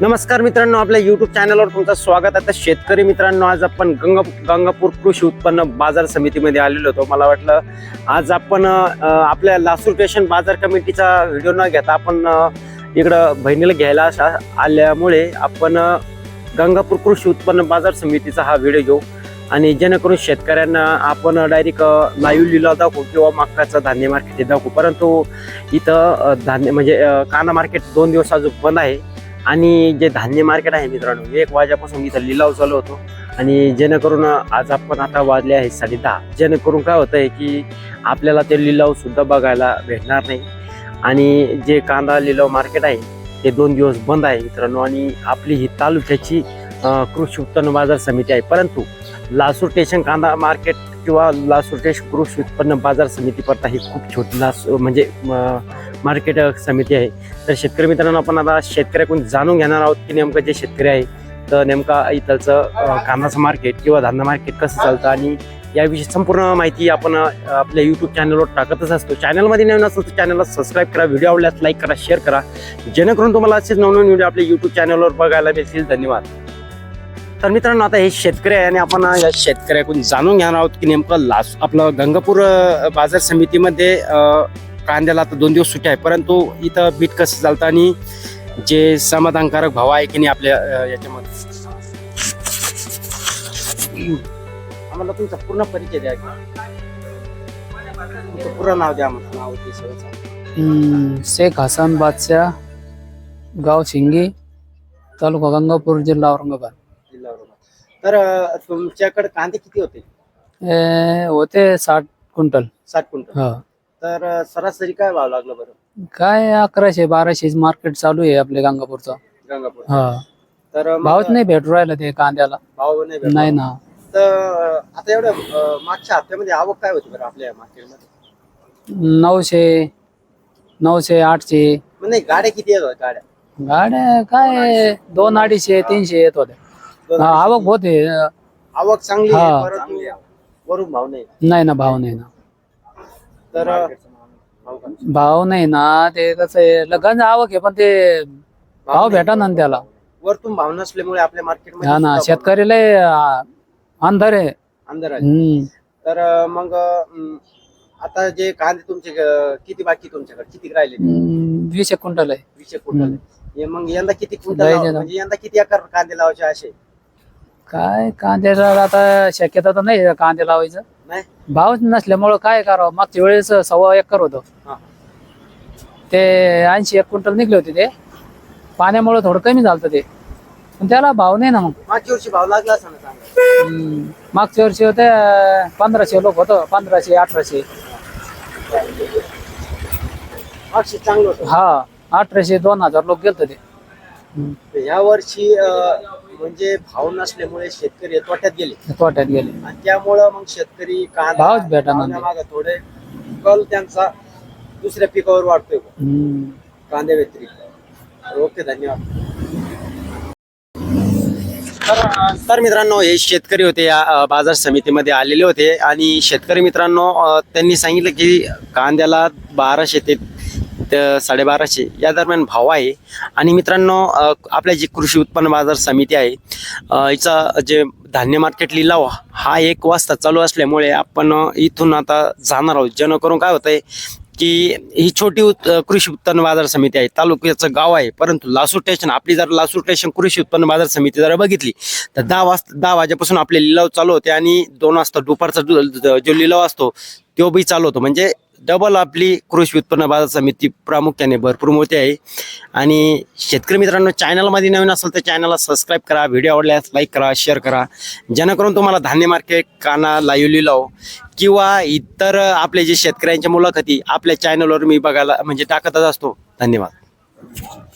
नमस्कार मित्रांनो आपल्या युट्यूब चॅनलवर तुमचं स्वागत आहे. तर शेतकरी मित्रांनो आज आपण गंगा गंगापूर कृषी उत्पन्न बाजार समितीमध्ये आलेलो होतो. मला वाटलं आज आपण आपल्या लासूर स्टेशन बाजार कमिटीचा व्हिडिओ न घेता आपण इकडं बहिणीला घ्यायला आल्यामुळे आपण गंगापूर कृषी उत्पन्न बाजार समितीचा हा व्हिडिओ घेऊ. आणि जेणेकरून शेतकऱ्यांना आपण डायरेक्ट लाईव्ह लिला दाखवू किंवा मक्काचं धान्य मार्केट दाखवू. परंतु इथं धान्य म्हणजे काना मार्केट दोन दिवस अजून बंद आहे. आणि जे धान्य मार्केट आहे मित्रांनो एक वाजेपासून इथं लिलाव चालू होतो. आणि जेणेकरून आज आपण आता वाजले आहे साडे दहा जेणेकरून काय होतं आहे की आपल्याला ते लिलाव सुद्धा बघायला भेटणार नाही. आणि जे कांदा लिलाव मार्केट आहे ते दोन दिवस बंद आहे मित्रांनो. आणि आपली ही तालुक्याची कृषी उत्पन्न बाजार समिती आहे. परंतु लासूर स्टेशन कांदा मार्केट किंवा लासोटेश स्टेशन कृषी उत्पन्न बाजार समिती पडता ही खूप छोटी लास म्हणजे मार्केट समिती आहे. तर शेतकरी मित्रांनो आपण आता शेतकऱ्याकडून जाणून घेणार आहोत की नेमकं जे शेतकरी आहे तर नेमका इथलचं कांदाचं मार्केट किंवा धान्य मार्केट कसं चालतं आणि याविषयी संपूर्ण माहिती आपण आपल्या यूट्यूब चॅनलवर टाकतच असतो. चॅनलमध्ये नवीन असेल तर चॅनलला सबस्क्राईब करा व्हिडिओ आवडल्यास लाईक करा शेअर करा. जेणेकरून तुम्हाला असेच नवनवीन व्हिडिओ आपल्या यूट्यूब चॅनलवर बघायला मिळतील धन्यवाद. तर मित्रांनो आता हे शेतकरी आहे आणि आपण या शेतकऱ्याकडून जाणून घेणार आहोत की नेमकं लास आपलं गंगापूर बाजार समितीमध्ये कांद्याला आता दोन दिवस सुट्टी आहे परंतु इथं बीट कसं चालतं आणि जे समाधानकारक भाव आहे की नाही आपल्या याच्यामध्ये? आम्हाला तुमचा पूर्ण परिचय द्या पूर्ण नाव द्या आम्हाला. नाव ते सगळं शेख हसन बादशाह गाव शिंगी तालुका गंगापूर जिल्हा औरंगाबाद. तर अं, तुमच्याकडे कांदे किती होते? हे होते साठ क्विंटल. साठ क्विंटल. हा. तर अं, सरासरी काय भाव लागला बरं? काय अकराशे बाराशे मार्केट चालू आहे आपल्या गंगापूरचं. गंगापूर हा. तर मग भावच नाही भेटू राहिला ते कांद्याला. भाव नाही भेटला. नाही ना. तर अं, आता एवढं अं, मागच्या हप्त्यामध्ये आवक काय होती बरं आपल्या मार्केटमध्ये? नऊशे नऊशे आठशे. नाही, गाड्या किती येत होत्या गाड्या? गाड्या काय दोन अडीचशे तीनशे येत होत्या. आवक होते. आवक चांगली आहे, हा. परंतु वरून भाव नाही. नाही ना भाव नाही ना. तर भाव नाही ना ते कसं आहे लगन आवक आहे पण ते भाव भेटा ना त्याला. वरतून भाव नसल्यामुळे आपल्या मार्केटमध्ये हा ना सुद्धा शेतकरीला अंधार आहे. अंधार आहे. हम्म. तर अं, मग अं, आता जे कांदे तुमचे अं, किती बाकी तुमच्याकडे? किती राहिले? हम्म, वीस एक क्विंटल आहे. वीस एक क्विंटल हे मग यंदा किती क्विंटल. म्हणजे यंदा किती एकर कांदे लावायचे असे? काय कांद्याला आता शक्यता तर नाही कांदे लावायचं. नाही? भावच नसल्यामुळं काय करावं? मागच्या वेळेस सव्वा एकर होतं. हा. ते ऐंशी एक क्विंटल निघले होते ते. पाण्यामुळे थोडं कमी झालं ते. पण त्याला भाव नाही ना मग. मागच्या वर्षी भाव लागला असं ना चांगला. हम्म. मागच्या वर्षी होते अं, पंधराशे लोक होतं. पंधराशे अठराशे. मागशी चांगलं होतं. हा अठराशे दोन हजार लोक गेलत ते. तर ह्या वर्षी अं, म्हणजे भाव नसल्यामुळे शेतकरी तोट्यात गेले. तोट्यात गेले. आणि त्यामुळं मग शेतकरी कांदा भावच भेटेना ते. मागे थोडे कल त्यांचा दुसऱ्या पिकावर वाढतोय हम्म. कांद्या व्यतिरिक्त. ओके धन्यवाद. तर तर मित्रांनो हे शेतकरी होते या अ, बाजार समितीमध्ये आलेले होते. आणि शेतकरी मित्रांनो अ, त्यांनी सांगितलं की कांद्याला बाराशे ते ते साडेबाराशे. या दरम्यान भाव आहे. आणि मित्रांनो आपल्या जी कृषी उत्पन्न बाजार समिती आहे हिचा जे धान्य मार्केट लिलाव हा एक वाजता चालू असल्यामुळे आपण इथून आता जाणार आहोत. जेणेकरून काय होतंय की ही छोटी उत- कृषी उत्पन्न बाजार समिती आहे. तालुक्याचं गाव आहे परंतु लासूर स्टेशन आपली जर लासूर स्टेशन कृषी उत्पन्न बाजार समिती जर बघितली तर दहा वाजता दहा वाजेपासून आपले लिलाव चालू होते आणि दोन वाजता दुपारचा जो जो लिलाव असतो तो बी चालू होतो. म्हणजे डबल आपली कृषी उत्पन्न बाजार समिती प्रामुख्याने भरपूर मोठी आहे. आणि शेतकरी मित्रांनो चॅनलमध्ये नवीन असेल तर चॅनलला सबस्क्राईब करा व्हिडिओ आवडल्यास लाईक करा शेअर करा. जेणेकरून तुम्हाला धान्य मार्केट काना लाईव्ह लाव किंवा इतर आपले जे शेतकऱ्यांच्या मुलाखती आपल्या चॅनलवर मी बघायला म्हणजे टाकतच असतो. धन्यवाद.